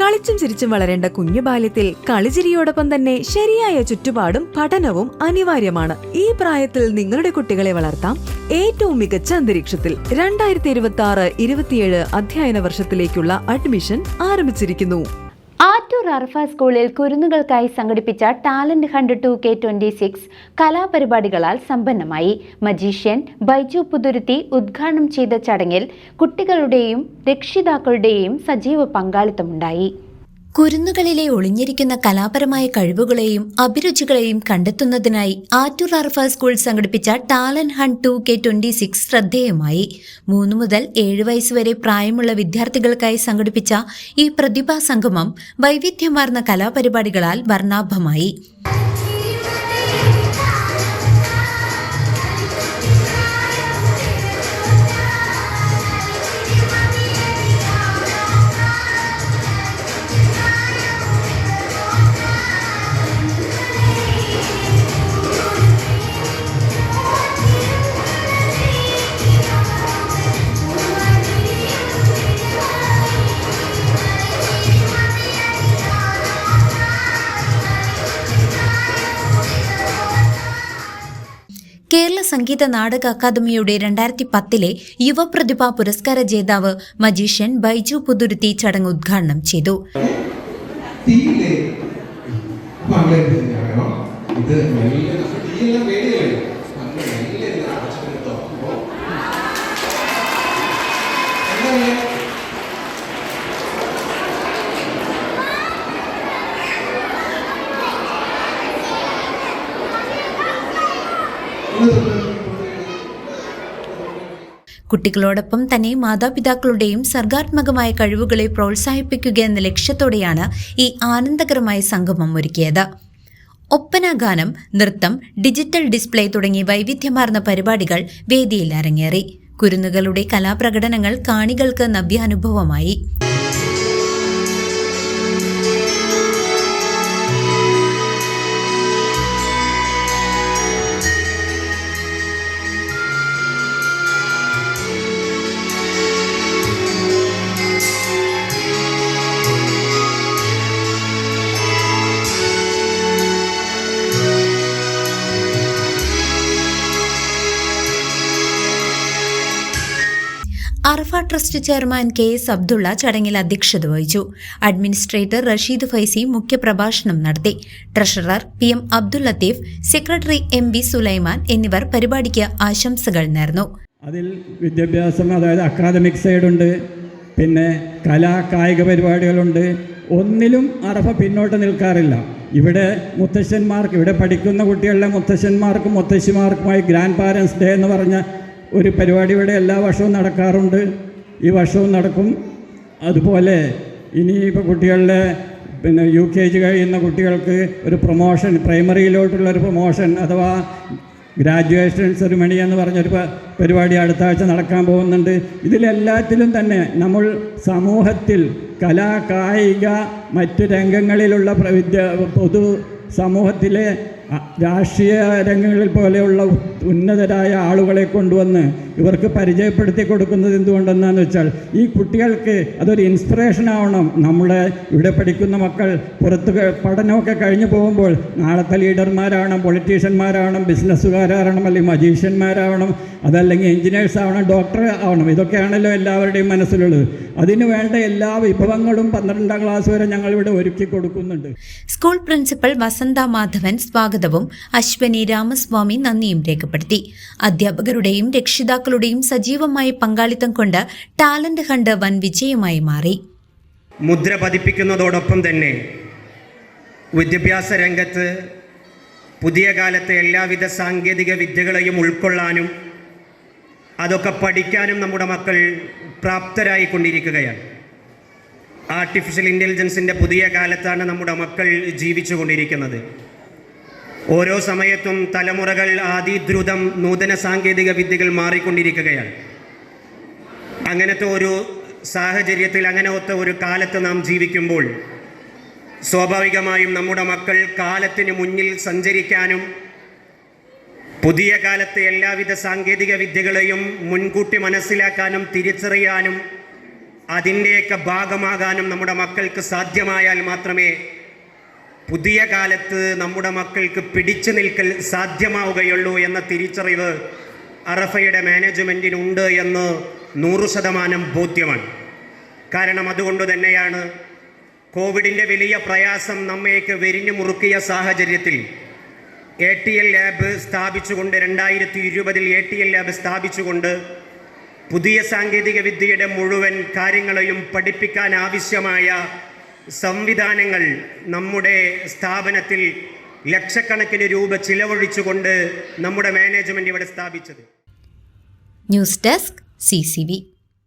കളിച്ചും ചിരിച്ചും വളരേണ്ട കുഞ്ഞു ബാല്യത്തിൽ കളിചിരിയോടൊപ്പം തന്നെ ശരിയായ ചുറ്റുപാടും പഠനവും അനിവാര്യമാണ്. ഈ പ്രായത്തിൽ നിങ്ങളുടെ കുട്ടികളെ വളർത്താം. ഏറ്റവും മികച്ച അന്തരീക്ഷത്തിൽ രണ്ടായിരത്തി ഇരുപത്തി ആറ് ഇരുപത്തിയേഴ് അധ്യയന വർഷത്തിലേക്കുള്ള അഡ്മിഷൻ ആരംഭിച്ചിരിക്കുന്നു. ആറ്റൂർ അർഫ സ്കൂളിൽ കുരുന്നുകൾക്കായി സംഘടിപ്പിച്ച talent hunt two K twenty six കലാപരിപാടികളാൽ സമ്പന്നമായി. മജീഷ്യൻ ബൈജു പുതുരുത്തി ഉദ്ഘാടനം ചെയ്ത ചടങ്ങിൽ കുട്ടികളുടെയും രക്ഷിതാക്കളുടെയും സജീവ പങ്കാളിത്തമുണ്ടായി. കുരുന്നുകളിലെ ഒളിഞ്ഞിരിക്കുന്ന കലാപരമായ കഴിവുകളെയും അഭിരുചികളെയും കണ്ടെത്തുന്നതിനായി ആറ്റൂർ അർഫ സ്കൂൾ സംഘടിപ്പിച്ച talent hunt two K twenty six ശ്രദ്ധേയമായി. മൂന്ന് മുതൽ ഏഴ് വയസ്സ് വരെ പ്രായമുള്ള വിദ്യാർത്ഥികൾക്കായി സംഘടിപ്പിച്ച ഈ പ്രതിഭാ സംഗമം വൈവിധ്യമാർന്ന കലാപരിപാടികളാൽ വർണാഭമായി. സംഗീത നാടക അക്കാദമിയുടെ രണ്ടായിരത്തി പത്തിലെ യുവപ്രതിഭാ പുരസ്കാര ജേതാവ് മജീഷ്യൻ ബൈജു പുതുരുത്തി ചടങ്ങ് ഉദ്ഘാടനം ചെയ്തു. ഇത് കുട്ടികളോടൊപ്പം തന്നെ മാതാപിതാക്കളുടെയും സർഗാത്മകമായ കഴിവുകളെ പ്രോത്സാഹിപ്പിക്കുക എന്ന ലക്ഷ്യത്തോടെയാണ് ഈ ആനന്ദകരമായ സംഗമം ഒരുക്കിയത്. ഒപ്പന ഗാനം നൃത്തം ഡിജിറ്റൽ ഡിസ്പ്ലേ തുടങ്ങി വൈവിധ്യമാർന്ന പരിപാടികൾ വേദിയിൽ അരങ്ങേറി. കുരുന്നുകളുടെ കലാപ്രകടനങ്ങൾ കാണികൾക്ക് നവ്യാനുഭവമായി. Arafa trust chairman K S Abdulla ചടങ്ങിൽ അധ്യക്ഷത വഹിച്ചു. അഡ്മിനിസ്ട്രേറ്റർ റഷീദ് ഫൈസി മുഖ്യപ്രഭാഷണം നടത്തി. Treasurer P M Abdul Latheef secretary M B Sulaiman എന്നിവർ പരിപാടിക്ക് ആശംസകൾ നേർന്നു. അതിൽ വിദ്യാഭ്യാസം അതായത് അക്കാദമിക് സൈഡ് ഉണ്ട് പിന്നെ കലാ കായിക പരിപാടികളുണ്ട്. ഒന്നിലും അറഫ പിന്നോട്ട് നിൽക്കാറില്ല. ഇവിടെ മുത്തശ്ശന്മാർക്ക് ഇവിടെ പഠിക്കുന്ന കുട്ടികളിലെ മുത്തശ്ശന്മാർക്കും മുത്തശ്ശിമാർക്കുമായി ഗ്രാൻഡ് പാരൻസ് ഡേ എന്ന് പറഞ്ഞ ഒരു പരിപാടി ഇവിടെ എല്ലാ വർഷവും നടക്കാറുണ്ട്. ഈ വർഷവും നടക്കും. അതുപോലെ ഇനി ഇനിയിപ്പോൾ കുട്ടികളുടെ പിന്നെ യു കെ ജി കഴിയുന്ന കുട്ടികൾക്ക് ഒരു പ്രൊമോഷൻ പ്രൈമറിയിലോട്ടുള്ള ഒരു പ്രൊമോഷൻ അഥവാ ഗ്രാജുവേഷൻ സെറിമണി എന്ന് പറഞ്ഞൊരു പരിപാടി അടുത്ത ആഴ്ച നടക്കാൻ പോകുന്നുണ്ട്. ഇതിലെല്ലാത്തിലും തന്നെ നമ്മൾ സമൂഹത്തിൽ കലാ കായിക മറ്റ് രംഗങ്ങളിലുള്ള പ്രവിദ്യ പൊതു സമൂഹത്തിലെ രാഷ്ട്രീയ രംഗങ്ങളിൽ പോലെയുള്ള ഉന്നതരായ ആളുകളെ കൊണ്ടുവന്ന് ഇവർക്ക് പരിചയപ്പെടുത്തി കൊടുക്കുന്നത് എന്തുകൊണ്ടെന്നാന്ന് വെച്ചാൽ ഈ കുട്ടികൾക്ക് അതൊരു ഇൻസ്പിറേഷൻ ആവണം. നമ്മുടെ ഇവിടെ പഠിക്കുന്ന മക്കൾ പുറത്ത് പഠനമൊക്കെ കഴിഞ്ഞു പോകുമ്പോൾ നാളത്തെ ലീഡർമാരാവണം പൊളിറ്റീഷ്യന്മാരാവണം ബിസിനസ്സുകാരാവണം അല്ലെങ്കിൽ മജീഷ്യന്മാരാവണം അതല്ലെങ്കിൽ എഞ്ചിനീയേഴ്സ് ആവണം ഡോക്ടർ ആവണം. ഇതൊക്കെയാണല്ലോ എല്ലാവരുടെയും മനസ്സിലുള്ളത്. അതിനു വേണ്ട എല്ലാ വിഭവങ്ങളും പന്ത്രണ്ടാം ക്ലാസ് വരെ ഞങ്ങൾ ഇവിടെ ഒരുക്കി കൊടുക്കുന്നുണ്ട്. സ്കൂൾ പ്രിൻസിപ്പൽ വസന്ത മാധവൻ സ്വാഗതവും അശ്വനി രാമസ്വാമി നന്ദിയും രേഖപ്പെടുത്തി. അധ്യാപകരുടെയും രക്ഷിതാക്കളുടെയും സജീവമായ പങ്കാളിത്തം കൊണ്ട് ടാലന്റ് ഹണ്ട് വൻ വിജയമായി മാറി. മുദ്ര പതിപ്പിക്കുന്നതോടൊപ്പം തന്നെ വിദ്യാഭ്യാസ രംഗത്ത് പുതിയ കാലത്തെ എല്ലാവിധ സാങ്കേതിക വിദ്യകളെയും ഉൾക്കൊള്ളാനും അതൊക്കെ പഠിക്കാനും നമ്മുടെ മക്കൾ പ്രാപ്തരായി കൊണ്ടിരിക്കുകയാണ് ആർട്ടിഫിഷ്യൽ ഇന്റലിജൻസിന്റെ പുതിയ കാലത്താണ് നമ്മുടെ മക്കൾ ജീവിച്ചു കൊണ്ടിരിക്കുന്നത് ഓരോ സമയത്തും തലമുറകൾ ആദിദ്രുതം നൂതന സാങ്കേതിക വിദ്യകൾ മാറിക്കൊണ്ടിരിക്കുകയാണ്. അങ്ങനത്തെ ഒരു സാഹചര്യത്തിൽ അങ്ങനത്തെ ഒരു കാലത്ത് നാം ജീവിക്കുമ്പോൾ സ്വാഭാവികമായും നമ്മുടെ മക്കൾ കാലത്തിന് മുന്നിൽ സഞ്ചരിക്കാനും പുതിയ കാലത്തെ എല്ലാവിധ സാങ്കേതിക വിദ്യകളെയും മുൻകൂട്ടി മനസ്സിലാക്കാനും തിരിച്ചറിയാനും അതിന്റെയൊക്കെ ഭാഗമാകാനും നമ്മുടെ മക്കൾക്ക് സാധ്യമായാൽ മാത്രമേ പുതിയ കാലത്ത് നമ്മുടെ മക്കൾക്ക് പിടിച്ചു നിൽക്കൽ സാധ്യമാവുകയുള്ളൂ എന്ന തിരിച്ചറിവ് അറഫയുടെ മാനേജ്മെന്റിനുണ്ട് എന്ന് നൂറ് ശതമാനം ബോധ്യമാണ്. കാരണം അതുകൊണ്ട് തന്നെയാണ് കോവിഡിന്റെ വലിയ പ്രയാസം നമ്മയൊക്കെ വെരിഞ്ഞു മുറുക്കിയ സാഹചര്യത്തിൽ എ ടി എൽ ലാബ് സ്ഥാപിച്ചുകൊണ്ട് രണ്ടായിരത്തി ഇരുപതിൽ എ ടി എൽ ലാബ് സ്ഥാപിച്ചുകൊണ്ട് പുതിയ സാങ്കേതിക വിദ്യയുടെ മുഴുവൻ കാര്യങ്ങളെയും പഠിപ്പിക്കാൻ ആവശ്യമായ സംവിധാനങ്ങൾ നമ്മുടെ സ്ഥാപനത്തിൽ ലക്ഷക്കണക്കിന് രൂപ ചിലവഴിച്ചുകൊണ്ട് നമ്മുടെ മാനേജ്മെന്റ് ഇവിടെ സ്ഥാപിച്ചത്. News desk C